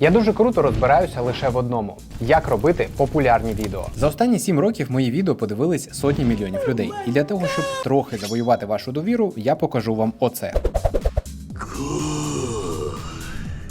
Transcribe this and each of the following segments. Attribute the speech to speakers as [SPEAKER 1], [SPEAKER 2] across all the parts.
[SPEAKER 1] Я дуже круто розбираюся лише в одному: як робити популярні відео.
[SPEAKER 2] За останні сім років мої відео подивились сотні мільйонів людей. І для того, щоб трохи завоювати вашу довіру, я покажу вам оце.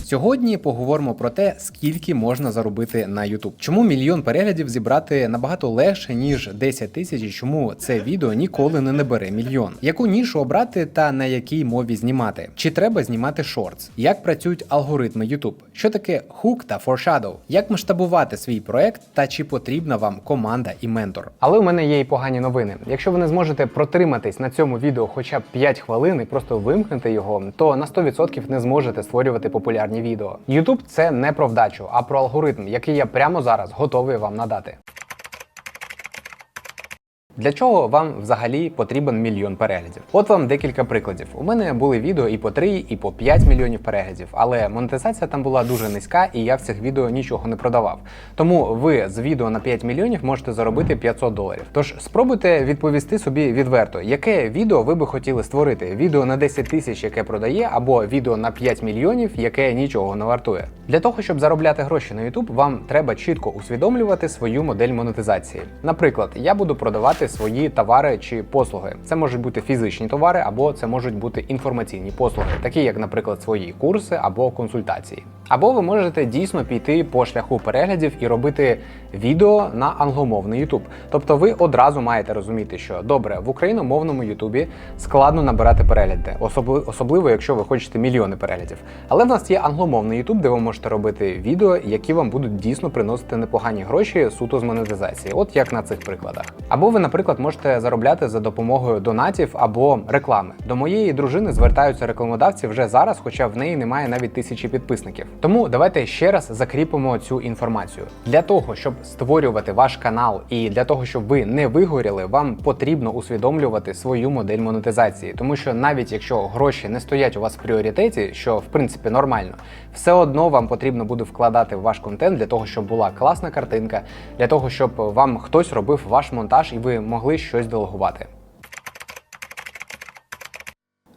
[SPEAKER 2] Сьогодні поговоримо про те, скільки можна заробити на YouTube. Чому мільйон переглядів зібрати набагато легше, ніж 10 тисяч, і чому це відео ніколи не набере мільйон. Яку нішу обрати та на якій мові знімати? Чи треба знімати шортс? Як працюють алгоритми YouTube? Що таке хук та foreshadow? Як масштабувати свій проект та чи потрібна вам команда і ментор?
[SPEAKER 1] Але у мене є і погані новини. Якщо ви не зможете протриматись на цьому відео хоча б 5 хвилин і просто вимкнете його, то на 100% не зможете створювати популярні відео. YouTube – це не про вдачу, а про алгоритм, який я прямо зараз готовий вам надати. Для чого вам взагалі потрібен мільйон переглядів? От вам декілька прикладів. У мене були відео і по 3, і по 5 мільйонів переглядів, але монетизація там була дуже низька, і я в цих відео нічого не продавав. Тому ви з відео на 5 мільйонів можете заробити 500 доларів. Тож спробуйте відповісти собі відверто, яке відео ви би хотіли створити: відео на 10 тисяч, яке продає, або відео на 5 мільйонів, яке нічого не вартує. Для того, щоб заробляти гроші на YouTube, вам треба чітко усвідомлювати свою модель монетизації. Наприклад, я буду продавати свої товари чи послуги. Це можуть бути фізичні товари, або це можуть бути інформаційні послуги, такі як, наприклад, свої курси або консультації. Або ви можете дійсно піти по шляху переглядів і робити відео на англомовний YouTube. Тобто ви одразу маєте розуміти, що добре, в україномовному YouTube складно набирати перегляди, особливо, якщо ви хочете мільйони переглядів. Але в нас є англомовний YouTube, де ви можете робити відео, які вам будуть дійсно приносити непогані гроші суто з монетизації, от як на цих прикладах. Або ви, наприклад, можете заробляти за допомогою донатів або реклами. До моєї дружини звертаються рекламодавці вже зараз, хоча в неї немає навіть тисячі підписників. Тому давайте ще раз закріпимо цю інформацію. Для того, щоб створювати ваш канал і для того, щоб ви не вигоріли, вам потрібно усвідомлювати свою модель монетизації, тому що навіть якщо гроші не стоять у вас в пріоритеті, що в принципі нормально, все одно вам потрібно буде вкладати в ваш контент для того, щоб була класна картинка, для того, щоб вам хтось робив ваш монтаж і ви могли щось делегувати.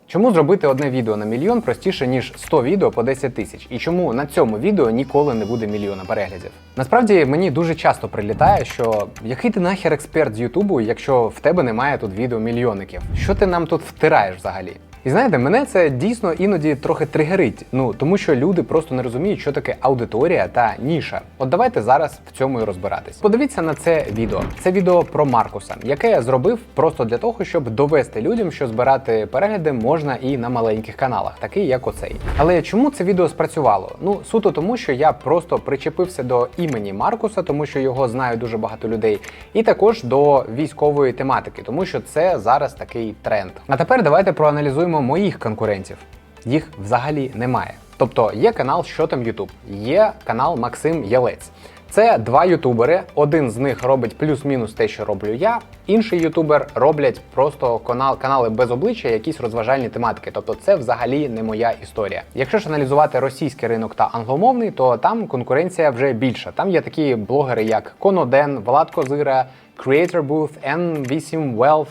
[SPEAKER 1] Чому зробити одне відео на мільйон простіше, ніж 100 відео по 10 тисяч? І чому на цьому відео ніколи не буде мільйона переглядів? Насправді мені дуже часто прилітає, що який ти нахер експерт з Ютубу, якщо в тебе немає тут відео мільйонників? Що ти нам тут втираєш взагалі? І знаєте, мене це дійсно іноді трохи тригерить. Ну тому що люди просто не розуміють, що таке аудиторія та ніша. От давайте зараз в цьому і розбиратись. Подивіться на це відео. Це відео про Маркуса, яке я зробив просто для того, щоб довести людям, що збирати перегляди можна і на маленьких каналах, такий як оцей. Але чому це відео спрацювало? Ну суто тому, що я просто причепився до імені Маркуса, тому що його знають дуже багато людей, і також до військової тематики, тому що це зараз такий тренд. А тепер давайте проаналізуємо моїх конкурентів. Їх взагалі немає. Тобто є канал Що там Ютуб, є канал Максим Ялець. Це два ютубери. Один з них робить плюс-мінус те, що роблю я. Інший ютубер роблять просто канал, канали без обличчя, якісь розважальні тематики. Тобто, це взагалі не моя історія. Якщо ж аналізувати російський ринок та англомовний, то там конкуренція вже більша. Там є такі блогери, як Коноден, Влад Козира, Creator Booth, N8 Wealth.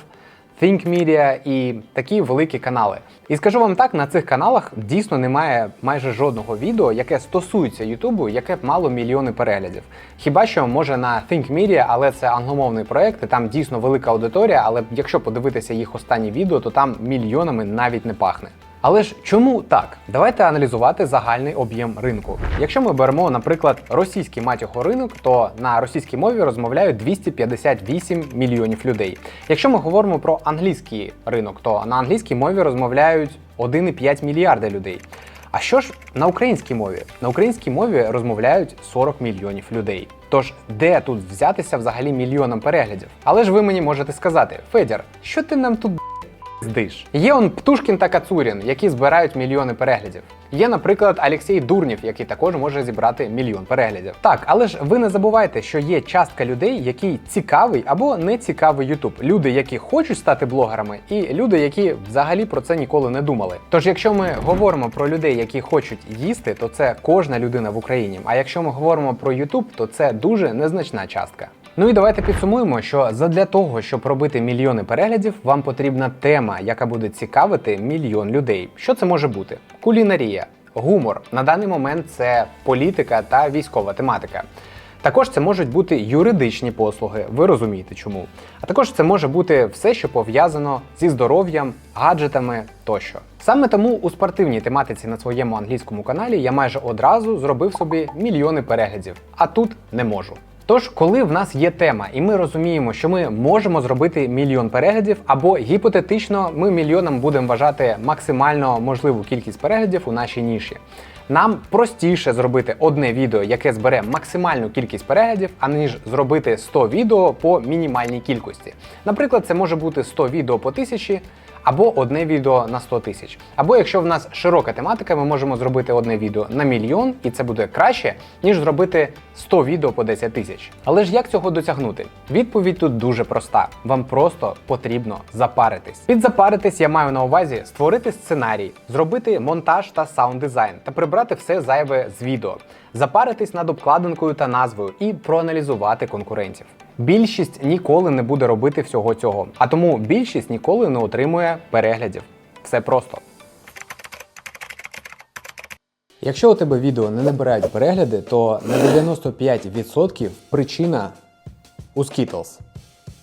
[SPEAKER 1] Think Media і такі великі канали. І скажу вам так, на цих каналах дійсно немає майже жодного відео, яке стосується Ютубу, яке б мало мільйони переглядів. Хіба що може на Think Media, але це англомовний проект, і там дійсно велика аудиторія, але якщо подивитися їх останні відео, то там мільйонами навіть не пахне. Але ж чому так? Давайте аналізувати загальний об'єм ринку. Якщо ми беремо, наприклад, російський матіхо ринок, то на російській мові розмовляють 258 мільйонів людей. Якщо ми говоримо про англійський ринок, то на англійській мові розмовляють 1,5 мільярда людей. А що ж на українській мові? На українській мові розмовляють 40 мільйонів людей. Тож де тут взятися взагалі мільйонам переглядів? Але ж ви мені можете сказати, Федір, що ти нам тут здиш? Є он Птушкін та Кацурін, які збирають мільйони переглядів. Є, наприклад, Алексій Дурнів, який також може зібрати мільйон переглядів. Так, але ж ви не забувайте, що є частка людей, які цікавий або не цікавий Ютуб. Люди, які хочуть стати блогерами, і люди, які взагалі про це ніколи не думали. Тож, якщо ми говоримо про людей, які хочуть їсти, то це кожна людина в Україні. А якщо ми говоримо про Ютуб, то це дуже незначна частка. Ну і давайте підсумуємо, що задля того, щоб робити мільйони переглядів, вам потрібна тема, яка буде цікавити мільйон людей. Що це може бути? Кулінарія, гумор. На даний момент це політика та військова тематика. Також це можуть бути юридичні послуги, ви розумієте чому. А також це може бути все, що пов'язано зі здоров'ям, гаджетами тощо. Саме тому у спортивній тематиці на своєму англійському каналі я майже одразу зробив собі мільйони переглядів, а тут не можу. Тож, коли в нас є тема, і ми розуміємо, що ми можемо зробити мільйон переглядів, або гіпотетично ми мільйоном будемо вважати максимально можливу кількість переглядів у нашій ніші. Нам простіше зробити одне відео, яке збере максимальну кількість переглядів, аніж зробити 100 відео по мінімальній кількості. Наприклад, це може бути 100 відео по тисячі. Або одне відео на 100 тисяч. Або якщо в нас широка тематика, ми можемо зробити одне відео на мільйон, і це буде краще, ніж зробити 100 відео по 10 тисяч. Але ж як цього досягнути? Відповідь тут дуже проста: вам просто потрібно запаритись. Під запаритись я маю на увазі створити сценарій, зробити монтаж та саунд дизайн та прибрати все зайве з відео, запаритись над обкладинкою та назвою і проаналізувати конкурентів. Більшість ніколи не буде робити всього цього, а тому більшість ніколи не отримує переглядів. Все просто. Якщо у тебе відео не набирають перегляди, то на 95% причина у Skittles.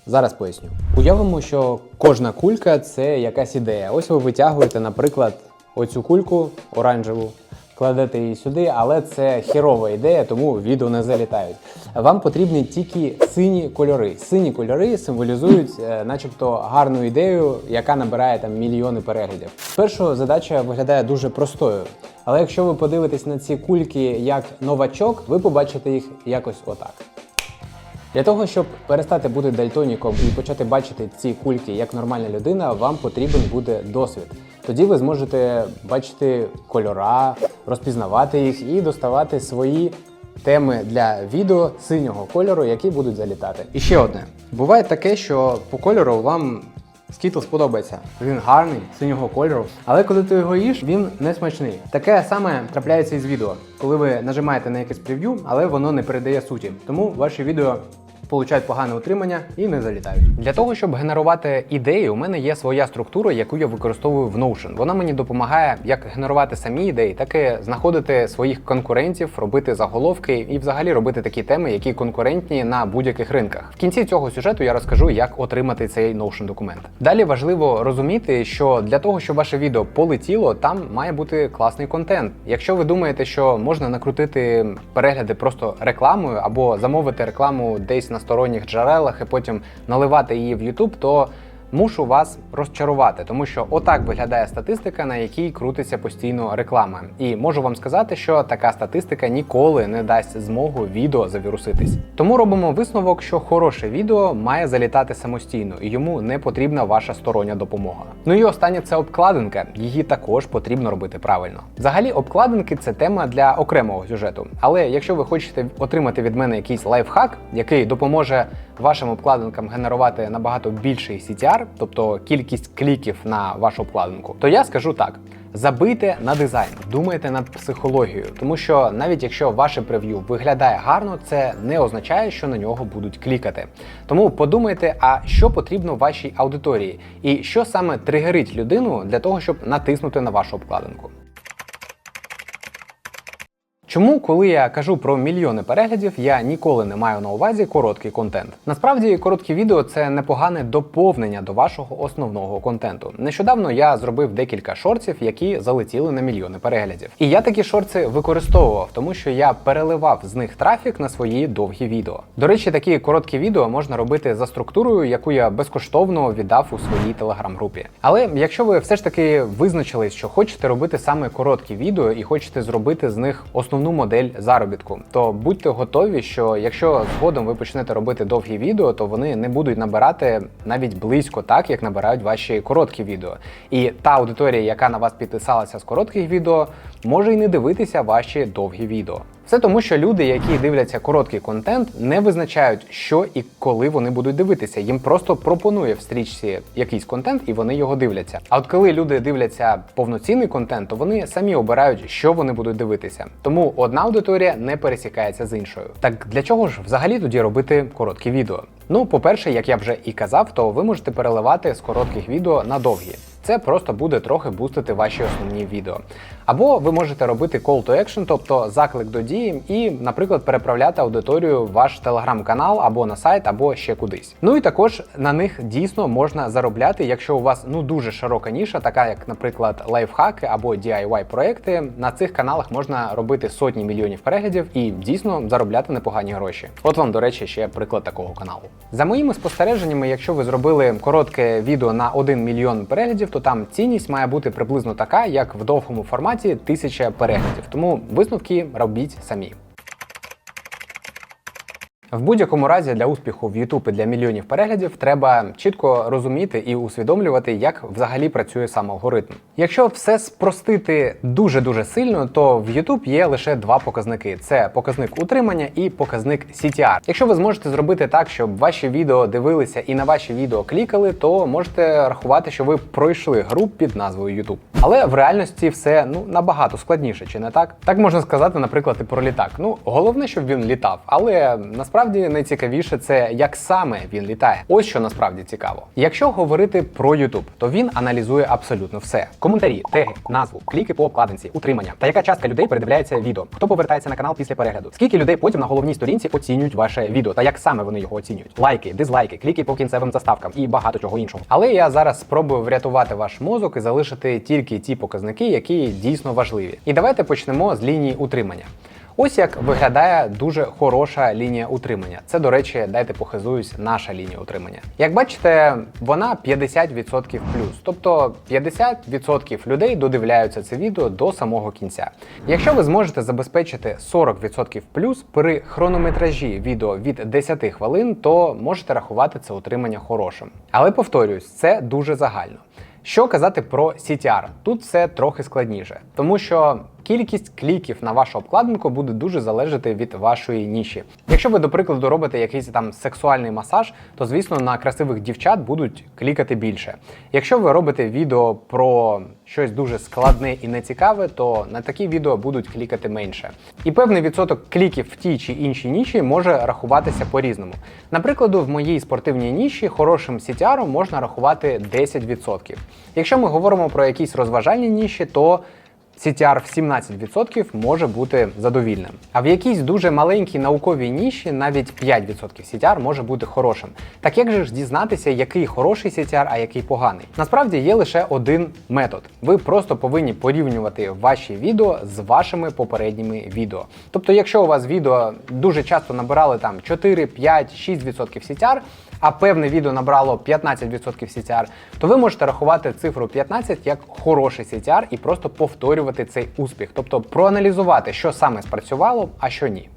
[SPEAKER 1] Зараз поясню. Уявимо, що кожна кулька це якась ідея. Ось ви витягуєте, наприклад, оцю кульку оранжеву, кладете її сюди, але це херова ідея, тому відео не залітають. Вам потрібні тільки сині кольори. Сині кольори символізують, е, начебто, гарну ідею, яка набирає там мільйони переглядів. Спершу задача виглядає дуже простою. Але якщо ви подивитесь на ці кульки як новачок, ви побачите їх якось отак. Для того, щоб перестати бути дальтоніком і почати бачити ці кульки як нормальна людина, вам потрібен буде досвід. Тоді ви зможете бачити кольора, розпізнавати їх і доставати свої теми для відео синього кольору, які будуть залітати. І ще одне: буває таке, що по кольору вам Скітл сподобається. Він гарний, синього кольору, але коли ти його їш, він не смачний. Таке саме трапляється із відео, коли ви нажимаєте на якесь прев'ю, але воно не передає суті. Тому ваші відео получають погане утримання і не залітають. Для того, щоб генерувати ідеї, у мене є своя структура, яку я використовую в Notion. Вона мені допомагає як генерувати самі ідеї, так і знаходити своїх конкурентів, робити заголовки і взагалі робити такі теми, які конкурентні на будь-яких ринках. В кінці цього сюжету я розкажу, як отримати цей Notion документ. Далі важливо розуміти, що для того, щоб ваше відео полетіло, там має бути класний контент. Якщо ви думаєте, що можна накрутити перегляди просто рекламою або замовити рекламу десь на сторонніх джерелах і потім наливати її в YouTube, то мушу вас розчарувати, тому що отак виглядає статистика, на якій крутиться постійно реклама. І можу вам сказати, що така статистика ніколи не дасть змогу відео завіруситись. Тому робимо висновок, що хороше відео має залітати самостійно, і йому не потрібна ваша стороння допомога. Ну і останнє це обкладинка. Її також потрібно робити правильно. Взагалі, обкладинки це тема для окремого сюжету. Але якщо ви хочете отримати від мене якийсь лайфхак, який допоможе вашим обкладинкам генерувати набагато більший CTR, тобто кількість кліків на вашу обкладинку, то я скажу так. Забийте на дизайн, думайте над психологією, тому що навіть якщо ваше прев'ю виглядає гарно, це не означає, що на нього будуть клікати. Тому подумайте, а що потрібно вашій аудиторії, і що саме тригерить людину для того, щоб натиснути на вашу обкладинку. Чому, коли я кажу про мільйони переглядів, я ніколи не маю на увазі короткий контент. Насправді, короткі відео це непогане доповнення до вашого основного контенту. Нещодавно я зробив декілька шортів, які залетіли на мільйони переглядів. І я такі шорти використовував, тому що я переливав з них трафік на свої довгі відео. До речі, такі короткі відео можна робити за структурою, яку я безкоштовно віддав у своїй телеграм-групі. Але якщо ви все ж таки визначились, що хочете робити саме короткі відео і хочете зробити з них основну модель заробітку, то будьте готові, що якщо згодом ви почнете робити довгі відео, то вони не будуть набирати навіть близько так, як набирають ваші короткі відео. І та аудиторія, яка на вас підписалася з коротких відео, може й не дивитися ваші довгі відео. Все тому, що люди, які дивляться короткий контент, не визначають, що і коли вони будуть дивитися. Їм просто пропонує в стрічці якийсь контент, і вони його дивляться. А от коли люди дивляться повноцінний контент, то вони самі обирають, що вони будуть дивитися. Тому одна аудиторія не пересікається з іншою. Так для чого ж взагалі тоді робити короткі відео? Ну, по-перше, як я вже і казав, то ви можете переливати з коротких відео на довгі. Це просто буде трохи бустити ваші основні відео. Або ви можете робити call to action, тобто заклик до дії, і, наприклад, переправляти аудиторію в ваш телеграм-канал або на сайт, або ще кудись. Ну і також на них дійсно можна заробляти, якщо у вас ну дуже широка ніша, така як, наприклад, лайфхаки або DIY проекти. На цих каналах можна робити сотні мільйонів переглядів і дійсно заробляти непогані гроші. От вам, до речі, ще приклад такого каналу. За моїми спостереженнями, якщо ви зробили коротке відео на 1 мільйон переглядів, то там цінність має бути приблизно така, як в довгому форматі 1000 переглядів. Тому висновки робіть самі. В будь-якому разі для успіху в YouTube і для мільйонів переглядів треба чітко розуміти і усвідомлювати, як взагалі працює сам алгоритм. Якщо все спростити дуже дуже сильно, то в YouTube є лише два показники: це показник утримання і показник CTR. Якщо ви зможете зробити так, щоб ваші відео дивилися і на ваші відео клікали, то можете рахувати, що ви пройшли гру під назвою YouTube. Але в реальності все ну набагато складніше, чи не так? Так можна сказати, наприклад, і про літак. Ну головне, щоб він літав, але насправді найцікавіше це як саме він літає. Ось що насправді цікаво. Якщо говорити про YouTube, то він аналізує абсолютно все: коментарі, теги, назву, кліки по обкладинці, утримання та яка частка людей передивляється відео, хто повертається на канал після перегляду, скільки людей потім на головній сторінці оцінюють ваше відео та як саме вони його оцінюють. Лайки, дизлайки, кліки по кінцевим заставкам і багато чого іншого. Але я зараз спробую врятувати ваш мозок і залишити тільки ті показники, які дійсно важливі. І давайте почнемо з лінії утримання. Ось як виглядає дуже хороша лінія утримання. Це, до речі, дайте похизуюсь, наша лінія утримання. Як бачите, вона 50% плюс, тобто 50% людей додивляються це відео до самого кінця. Якщо ви зможете забезпечити 40% плюс при хронометражі відео від 10 хвилин, то можете рахувати це утримання хорошим. Але повторюсь, це дуже загально. Що казати про CTR? Тут все трохи складніше, тому що кількість кліків на вашу обкладинку буде дуже залежати від вашої ніші. Якщо ви, до прикладу, робите якийсь там сексуальний масаж, то звісно на красивих дівчат будуть клікати більше. Якщо ви робите відео про щось дуже складне і нецікаве, то на такі відео будуть клікати менше. І певний відсоток кліків в тій чи іншій ніші може рахуватися по-різному. Наприклад, в моїй спортивній ніші хорошим CTR можна рахувати 10%. Якщо ми говоримо про якісь розважальні ніші, то CTR в 17% може бути задовільним. А в якійсь дуже маленькій науковій ніші навіть 5% CTR може бути хорошим. Так як же ж дізнатися, який хороший CTR, а який поганий? Насправді є лише один метод. Ви просто повинні порівнювати ваші відео з вашими попередніми відео. Тобто, якщо у вас відео дуже часто набирали там 4, 5, 6% CTR, а певне відео набрало 15% CTR, то ви можете рахувати цифру 15 як хороший CTR і просто повторювати цей успіх, тобто проаналізувати, що саме спрацювало, а що ні.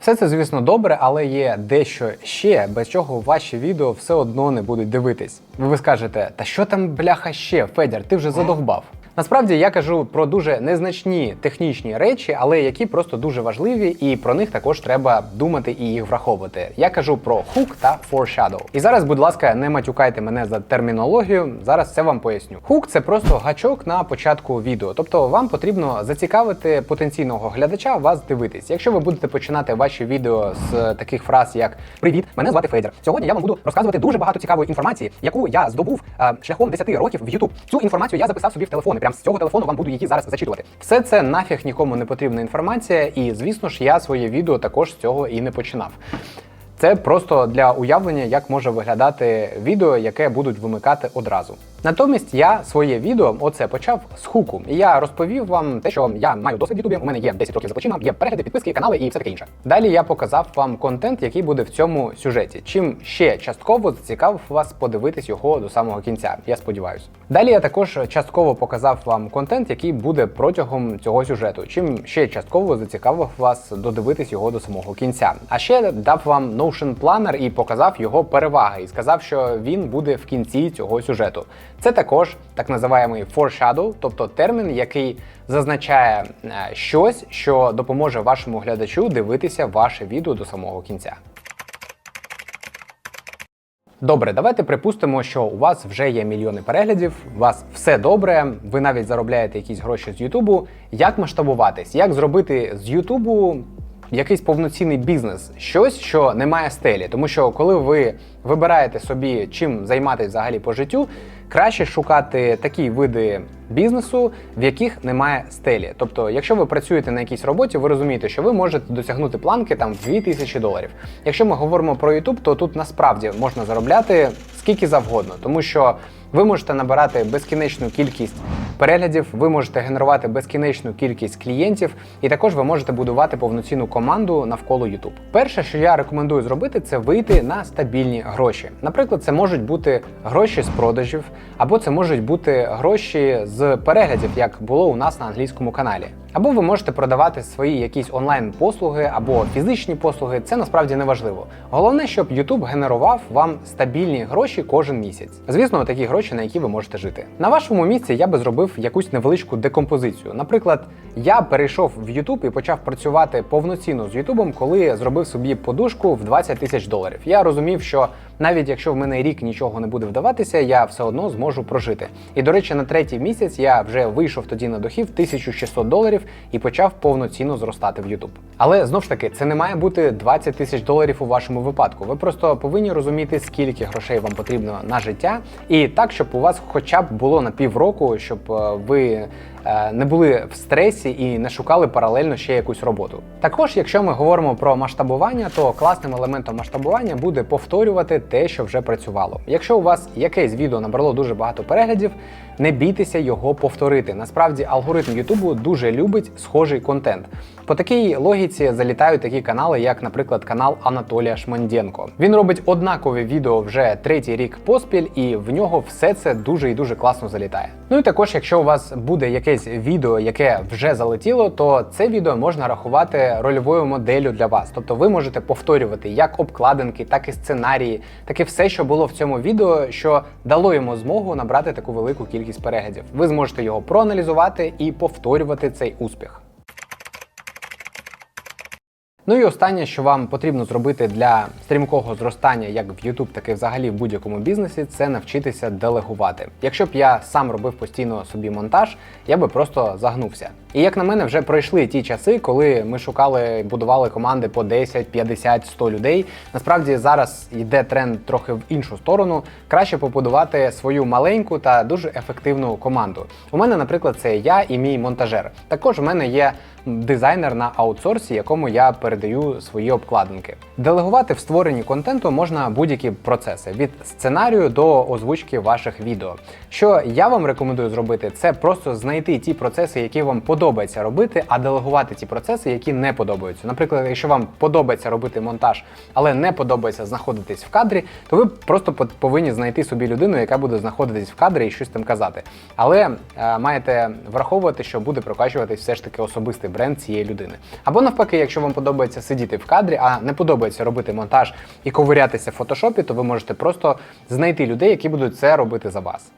[SPEAKER 1] Все це, звісно, добре, але є дещо ще, без чого ваші відео все одно не будуть дивитись. Ви, скажете, та що там бляха ще, Федір, ти вже задовбав. Насправді я кажу про дуже незначні технічні речі, але які просто дуже важливі, і про них також треба думати і їх враховувати. Я кажу про hook та foreshadow. І зараз, будь ласка, не матюкайте мене за термінологію. Зараз це вам поясню. Hook – це просто гачок на початку відео. Тобто вам потрібно зацікавити потенційного глядача вас дивитись. Якщо ви будете починати ваші відео з таких фраз, як Привіт, мене звати Федір. Сьогодні я вам буду розказувати дуже багато цікавої інформації, яку я здобув е, шляхом 10 років в YouTube. Цю інформацію я записав собі в телефон. Прямо з цього телефону вам буду її зараз зачитувати. Все це нафіг нікому не потрібна інформація, і звісно ж я своє відео також з цього і не починав. Це просто для уявлення, як може виглядати відео, яке будуть вимикати одразу. Натомість я своє відео оце почав з хуку. І я розповів вам те, що я маю досвід Ютубі, у мене є 10 років за плечима, є перегляди, підписки, канали і все таке інше. Далі я показав вам контент, який буде в цьому сюжеті. Чим ще частково зацікавив вас подивитись його до самого кінця. Я сподіваюся. Далі я також частково показав вам контент, який буде протягом цього сюжету. Чим ще частково зацікавив вас додивитись його до самого кінця. А ще дав вам Notion Planner і показав його переваги, і сказав, що він буде в кінці цього сюжету. Це також так називаємий foreshadow, тобто термін, який зазначає е, щось, що допоможе вашому глядачу дивитися ваше відео до самого кінця. Добре, давайте припустимо, що у вас вже є мільйони переглядів, у вас все добре, ви навіть заробляєте якісь гроші з Ютубу. Як масштабуватись? Як зробити з Ютубу якийсь повноцінний бізнес, щось, що не має стелі. Тому що коли ви вибираєте собі чим займатися взагалі по життю, краще шукати такі види бізнесу, в яких немає стелі. Тобто, якщо ви працюєте на якійсь роботі, ви розумієте, що ви можете досягнути планки там в 2000 доларів. Якщо ми говоримо про YouTube, то тут насправді можна заробляти скільки завгодно, тому що ви можете набирати безкінечну кількість переглядів, ви можете генерувати безкінечну кількість клієнтів, і також ви можете будувати повноцінну команду навколо YouTube. Перше, що я рекомендую зробити, це вийти на стабільні гроші. Наприклад, це можуть бути гроші з продажів, або це можуть бути гроші з переглядів, як було у нас на англійському каналі. Або ви можете продавати свої якісь онлайн-послуги або фізичні послуги. Це насправді не важливо. Головне, щоб YouTube генерував вам стабільні гроші кожен місяць. Звісно, такі гроші, на які ви можете жити. На вашому місці я би зробив якусь невеличку декомпозицію. Наприклад, я перейшов в YouTube і почав працювати повноцінно з YouTube, коли зробив собі подушку в 20 тисяч доларів. Я розумів, що навіть якщо в мене рік нічого не буде вдаватися, я все одно зможу прожити. І до речі, на третій місяць я вже вийшов тоді на дохід 1600 доларів і почав повноцінно зростати в YouTube. Але знов ж таки, це не має бути 20 тисяч доларів у вашому випадку. Ви просто повинні розуміти, скільки грошей вам потрібно на життя, і так, щоб у вас хоча б було на півроку, щоб е, ви не були в стресі і не шукали паралельно ще якусь роботу. Також, якщо ми говоримо про масштабування, то класним елементом масштабування буде повторювати те, що вже працювало. Якщо у вас якесь відео набрало дуже багато переглядів, не бійтеся його повторити. Насправді алгоритм Ютубу дуже любить схожий контент. По такій логіці залітають такі канали, як, наприклад, канал Анатолія Шмандєнко. Він робить однакові відео вже третій рік поспіль, і в нього все це дуже і дуже класно залітає. Ну і також, якщо у вас буде якесь відео, яке вже залетіло, то це відео можна рахувати рольовою моделлю для вас. Тобто ви можете повторювати як обкладинки, так і сценарії, так і все, що було в цьому відео, що дало йому змогу набрати таку велику кількість переглядів. Ви зможете його проаналізувати і повторювати цей успіх. Ну і останнє, що вам потрібно зробити для стрімкого зростання, як в YouTube, так і взагалі в будь-якому бізнесі, це навчитися делегувати. Якщо б я сам робив постійно собі монтаж, я би просто загнувся. І як на мене, вже пройшли ті часи, коли ми шукали, будували команди по 10, 50, 100 людей. Насправді зараз йде тренд трохи в іншу сторону. Краще побудувати свою маленьку та дуже ефективну команду. У мене, наприклад, це я і мій монтажер. Також у мене є дизайнер на аутсорсі, якому я передаю свої обкладинки. Делегувати в створенні контенту можна будь-які процеси від сценарію до озвучки ваших відео. Що я вам рекомендую зробити, це просто знайти ті процеси, які вам подобається робити, а делегувати ті процеси, які не подобаються. Наприклад, якщо вам подобається робити монтаж, але не подобається знаходитись в кадрі, то ви просто повинні знайти собі людину, яка буде знаходитись в кадрі і щось там казати. Але е, маєте враховувати, що буде прокачуватись все ж таки особистий бренд цієї людини. Або навпаки, якщо вам подобається сидіти в кадрі, а не подобається робити монтаж і ковирятися в фотошопі, то ви можете просто знайти людей, які будуть це робити за вас.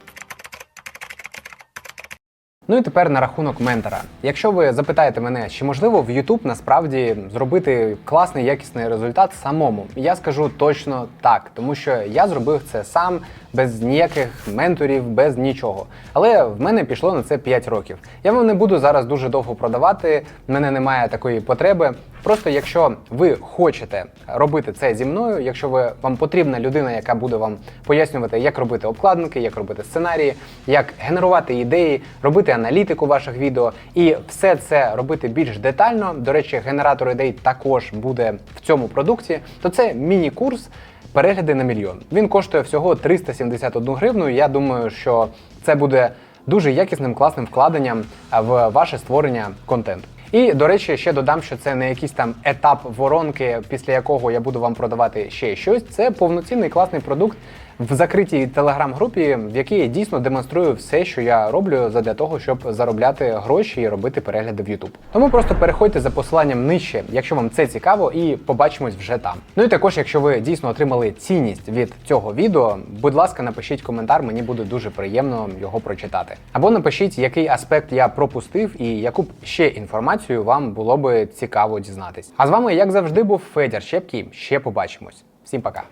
[SPEAKER 1] Ну і тепер на рахунок ментора. Якщо ви запитаєте мене, чи можливо в YouTube насправді зробити класний якісний результат самому, я скажу точно так, тому що я зробив це сам без ніяких менторів, без нічого. Але в мене пішло на це 5 років. Я вам не буду зараз дуже довго продавати, в мене немає такої потреби. Просто якщо ви хочете робити це зі мною, якщо ви вам потрібна людина, яка буде вам пояснювати, як робити обкладинки, як робити сценарії, як генерувати ідеї, робити аналітику ваших відео і все це робити більш детально. До речі, генератор ідей також буде в цьому продукті, то це міні-курс. Перегляди на мільйон. Він коштує всього 371 гривну. і Я думаю, що це буде дуже якісним класним вкладенням в ваше створення контенту. І до речі, ще додам, що це не якийсь там етап воронки, після якого я буду вам продавати ще щось. Це повноцінний класний продукт в закритій телеграм-групі, в якій я дійсно демонструю все, що я роблю задля того, щоб заробляти гроші і робити перегляди в YouTube. Тому просто переходьте за посиланням нижче, якщо вам це цікаво, і побачимось вже там. Ну і також, якщо ви дійсно отримали цінність від цього відео, будь ласка, напишіть коментар, мені буде дуже приємно його прочитати. Або напишіть, який аспект я пропустив і яку б ще інформацію вам було би цікаво дізнатись. А з вами, як завжди, був Федір Щепкий. Ще побачимось. Всім пока.